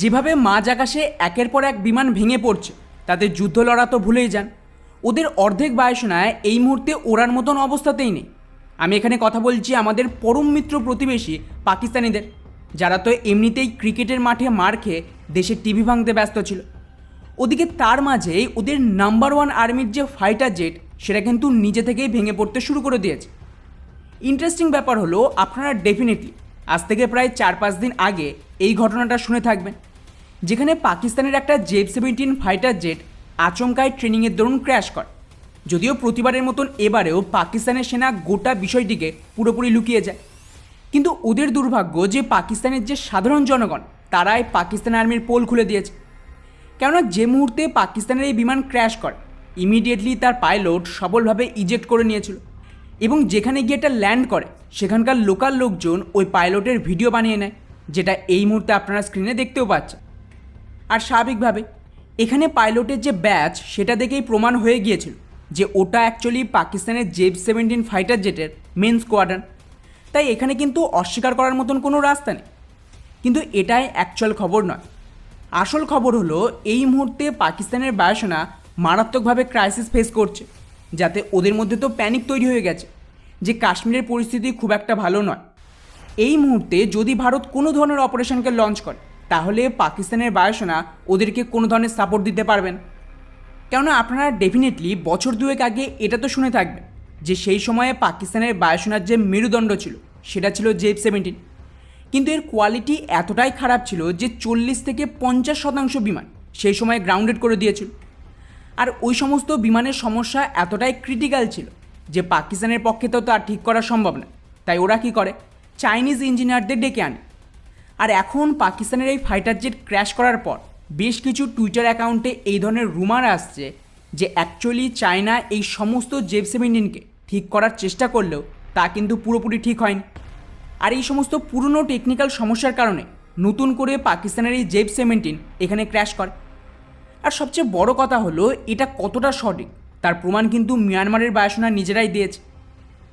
যেভাবে মাঝ আকাশে একের পর এক বিমান ভেঙে পড়ছে তাদের যুদ্ধ লড়া তো ভুলেই যান। ওদের অর্ধেক বায়ুসেনায় এই মুহূর্তে ওড়ার মতন অবস্থাতেই নেই। আমি এখানে কথা বলছি আমাদের পরম মিত্র প্রতিবেশী পাকিস্তানিদের, যারা তো এমনিতেই ক্রিকেটের মাঠে মার খেয়ে দেশের টিভি ভাঙতে ব্যস্ত ছিল। ওদিকে তার মাঝেই ওদের নাম্বার ওয়ান আর্মির যে ফাইটার জেট, সেটা কিন্তু নিজে থেকেই ভেঙে পড়তে শুরু করে দিয়েছে। ইন্টারেস্টিং ব্যাপার হলো, আপনারা ডেফিনেটলি আজ থেকে প্রায় চার পাঁচ দিন আগে এই ঘটনাটা শুনে থাকবেন। যেখানে পাকিস্তানের একটা জেফ সেভেন্টিন ফাইটার জেট আচমকায় ট্রেনিংয়ের দরুন ক্র্যাশ করে। যদিও প্রতিবারের মতন এবারেও পাকিস্তানের সেনা গোটা বিষয়টিকে পুরোপুরি লুকিয়ে যায়। কিন্তু ওদের দুর্ভাগ্য যে পাকিস্তানের যে সাধারণ জনগণ, তারাই পাকিস্তান আর্মির পোল খুলে দিয়েছে। কেননা যে মুহূর্তে পাকিস্তানের এই বিমান ক্র্যাশ করে, ইমিডিয়েটলি তার পাইলট সবলভাবে ইজেক্ট করে নিয়েছিল। এবং যেখানে গিয়ে এটা ল্যান্ড করে, সেখানকার লোকাল লোকজন ওই পাইলটের ভিডিও বানিয়ে নেয়, যেটা এই মুহূর্তে আপনারা স্ক্রিনে দেখতেও পাচ্ছেন। আর স্বাভাবিকভাবে, এখানে পাইলটের যে ব্যাচ, সেটা দেখেই প্রমাণ হয়ে গিয়েছিল যে ওটা অ্যাকচুয়ালি পাকিস্তানের জেব সেভেন্টিন ফাইটার জেটের মেন স্কোয়াড্রন তাই এখানে কিন্তু অস্বীকার করার মতন কোনো রাস্তা নেই। কিন্তু এটাই অ্যাকচুয়াল খবর নয়। আসল খবর হলো, এই মুহূর্তে পাকিস্তানের বায়ুসেনা মারাত্মকভাবে ক্রাইসিস ফেস করছে, যাতে ওদের মধ্যে তো প্যানিক তৈরি হয়ে গেছে, যে কাশ্মীরের পরিস্থিতি খুব একটা ভালো নয়। এই মুহূর্তে যদি ভারত কোনো ধরনের অপারেশনকে লঞ্চ করে তাহলে পাকিস্তানের বায়ুসেনা ওদেরকে কোনো ধরনের সাপোর্ট দিতে পারবেন? কেননা আপনারা ডেফিনেটলি বছর দুয়েক আগে এটা তো শুনে থাকবেন যে সেই সময়ে পাকিস্তানের বায়ুসেনার যে মেরুদণ্ড ছিল, সেটা ছিল জেফ সেভেন্টিন। কিন্তু এর কোয়ালিটি এতটাই খারাপ ছিল যে চল্লিশ থেকে পঞ্চাশ শতাংশ বিমান সেই সময় গ্রাউন্ডেড করে দিয়েছিল। আর ওই সমস্ত বিমানের সমস্যা এতটাই ক্রিটিক্যাল ছিল যে পাকিস্তানের পক্ষে তো তা ঠিক করা সম্ভব না। তাই ওরা কি করে? চাইনিজ ইঞ্জিনিয়ারদের ডেকে আনে। আর এখন পাকিস্তানের এই ফাইটার জেট ক্র্যাশ করার পর বেশ কিছু টুইটার অ্যাকাউন্টে এই ধরনের রুমার আসছে যে অ্যাকচুয়ালি চায়না এই সমস্ত জেফ সেভেন্টিনকে ঠিক করার চেষ্টা করলেও তা কিন্তু পুরোপুরি ঠিক হয়নি। আর এই সমস্ত পুরনো টেকনিক্যাল সমস্যার কারণে নতুন করে পাকিস্তানের এই জেফ সেভেন্টিন এখানে ক্র্যাশ করে। আর সবচেয়ে বড় কথা হলো, এটা কতটা সঠিক তার প্রমাণ কিন্তু মিয়ানমারের বায়ুসেনা নিজেরাই দিয়েছে।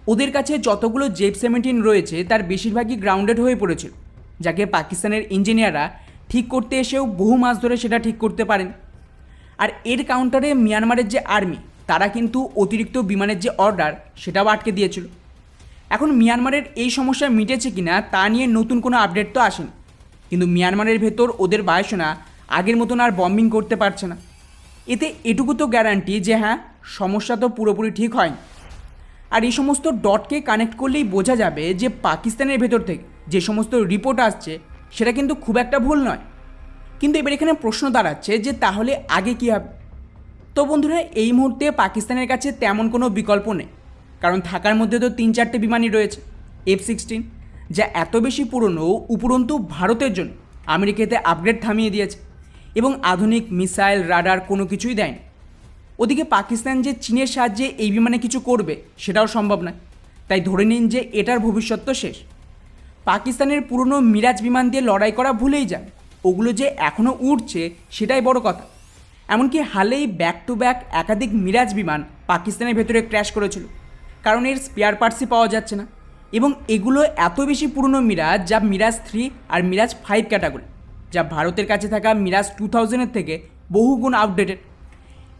ওদের কাছে যতগুলো জেপ সেভেন্টিন রয়েছে, তার বেশিরভাগই গ্রাউন্ডেড হয়ে পড়েছিল। যাকে পাকিস্তানের ইঞ্জিনিয়াররা ঠিক করতে এসেও বহু মাস ধরে সেটা ঠিক করতে পারেন। আর এর কাউন্টারে মিয়ানমারের যে আর্মি তারা কিন্তু অতিরিক্ত বিমানের যে অর্ডার সেটাও আটকে দিয়েছিল। এখন মিয়ানমারের এই সমস্যা মিটেছে কিনা, তা নিয়ে নতুন কোনো আপডেট তো আসেনি। কিন্তু মিয়ানমারের ভেতর ওদের বায়ুসেনা আগের মতন আর বম্বিং করতে পারছে না। এতে এটুকু তো গ্যারান্টি যে হ্যাঁ সমস্যা তো পুরোপুরি ঠিক হয়নি। আর এই সমস্ত ডটকে কানেক্ট করলেই বোঝা যাবে যে পাকিস্তানের ভেতর থেকে যে সমস্ত রিপোর্ট আসছে, সেটা কিন্তু খুব একটা ভুল নয়। কিন্তু এবার এখানে প্রশ্ন দাঁড়াচ্ছে যে তাহলে আগে কী হবে? তো বন্ধুরা, এই মুহূর্তে পাকিস্তানের কাছে তেমন কোনো বিকল্প নেই। কারণ থাকার মধ্যে তো তিন চারটে বিমানই রয়েছে এফ সিক্সটিন যা এত বেশি পুরনো উপরন্তু ভারতের জন্য আমেরিকাতে আপগ্রেড থামিয়ে দিয়েছে এবং আধুনিক মিসাইল, রাডার কোনো কিছুই দেয়নি। ওদিকে পাকিস্তান যে চীনের সাহায্যে এই বিমানে কিছু করবে, সেটাও সম্ভব নয়। তাই ধরে নিন যে এটার ভবিষ্যৎ তো শেষ। পাকিস্তানের পুরনো মিরাজ বিমান দিয়ে লড়াই করা ভুলেই যান। ওগুলো যে এখনও উঠছে সেটাই বড় কথা। এমনকি হালেই ব্যাক টু ব্যাক একাধিক মিরাজ বিমান পাকিস্তানের ভেতরে ক্র্যাশ করেছিল। কারণ এর স্পেয়ার পার্টসই পাওয়া যাচ্ছে না। এবং এগুলো এত বেশি পুরনো মিরাজ যা মিরাজ থ্রি আর মিরাজ ফাইভ ক্যাটাগরি যা ভারতের কাছে থাকা মিরাজ টু থাউজেন্ডের থেকে বহুগুণ আপডেটেড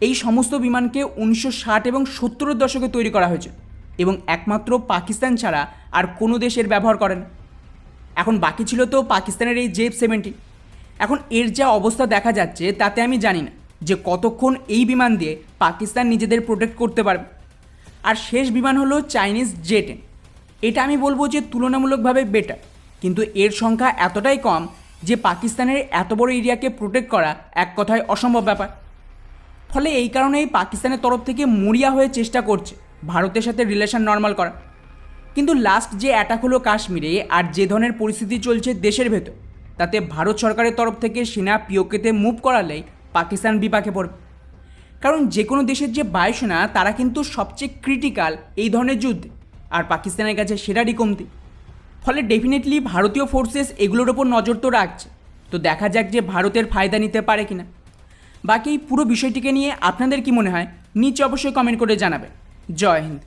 এই সমস্ত বিমানকে উনিশশো ষাট এবং সত্তরের দশকে তৈরি করা হয়েছে। এবং একমাত্র পাকিস্তান ছাড়া আর কোনো দেশের ব্যবহার করে না। এখন বাকি ছিল তো পাকিস্তানের এই জেফ সেভেন্টি। এখন এর যা অবস্থা দেখা যাচ্ছে, তাতে আমি জানি না যে কতক্ষণ এই বিমান দিয়ে পাকিস্তান নিজেদের প্রোটেক্ট করতে পারবে। আর শেষ বিমান হলো চাইনিজ জে টেন এটা আমি বলব যে তুলনামূলকভাবে বেটার কিন্তু এর সংখ্যা এতটাই কম যে পাকিস্তানের এত বড় এরিয়াকে প্রোটেক্ট করা এক কথায় অসম্ভব ব্যাপার। ফলে এই কারণেই পাকিস্তানের তরফ থেকে মরিয়া হয়ে চেষ্টা করছে ভারতের সাথে রিলেশন নর্মাল করা। কিন্তু লাস্ট যে অ্যাটাক হলো কাশ্মীরে আর যে ধরনের পরিস্থিতি চলছে দেশের ভেতর, তাতে ভারত সরকারের তরফ থেকে সেনা পিওকেতে মুভ করালেই পাকিস্তান বিপাকে পড়বে। কারণ যে কোনো দেশের যে বায়ুসেনা, তারা কিন্তু সবচেয়ে ক্রিটিক্যাল এই ধরনের যুদ্ধে, আর পাকিস্তানের কাছে সেটারই কমতি। ফলে ডেফিনেটলি ভারতীয় ফোর্সেস এগুলোর ওপর নজর তো রাখছে। তো দেখা যাক যে ভারতের ফায়দা নিতে পারে কিনা। বাকি পুরো বিষয়টিকে নিয়ে আপনাদের কি মনে হয়, নিচে অবশ্যই কমেন্ট করে জানাবেন। জয় হিন্দ।